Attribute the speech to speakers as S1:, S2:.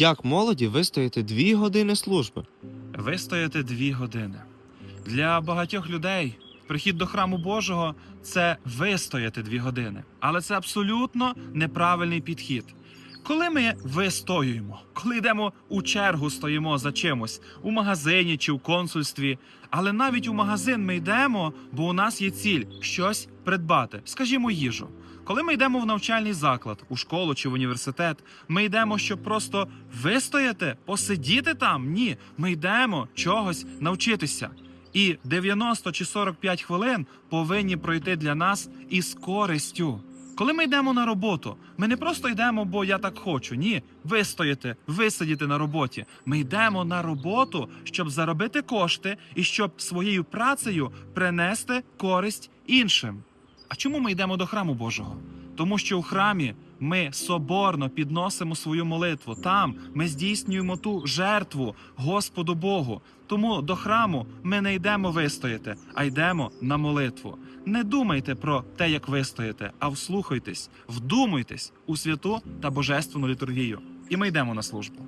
S1: Як молоді вистояти дві години служби?
S2: Вистояти дві години. Для багатьох людей прихід до храму Божого це вистояти дві години. Але це абсолютно неправильний підхід. Коли ми вистоюємо, коли йдемо у чергу, стоїмо за чимось у магазині чи в консульстві, але навіть у магазин ми йдемо, бо у нас є ціль щось придбати, скажімо, їжу. Коли ми йдемо в навчальний заклад, у школу чи в університет, ми йдемо, щоб просто вистояти, посидіти там. Ні, ми йдемо чогось навчитися. І 90 чи 45 хвилин повинні пройти для нас із користю. Коли ми йдемо на роботу, ми не просто йдемо, бо я так хочу. Ні, вистояти, висидіти на роботі. Ми йдемо на роботу, щоб заробити кошти і щоб своєю працею принести користь іншим. А чому ми йдемо до храму Божого? Тому що у храмі ми соборно підносимо свою молитву. Там ми здійснюємо ту жертву Господу Богу. Тому до храму ми не йдемо вистояти, а йдемо на молитву. Не думайте про те, як вистояти, а вслухайтесь, вдумуйтесь у святу та божественну літургію. І ми йдемо на службу.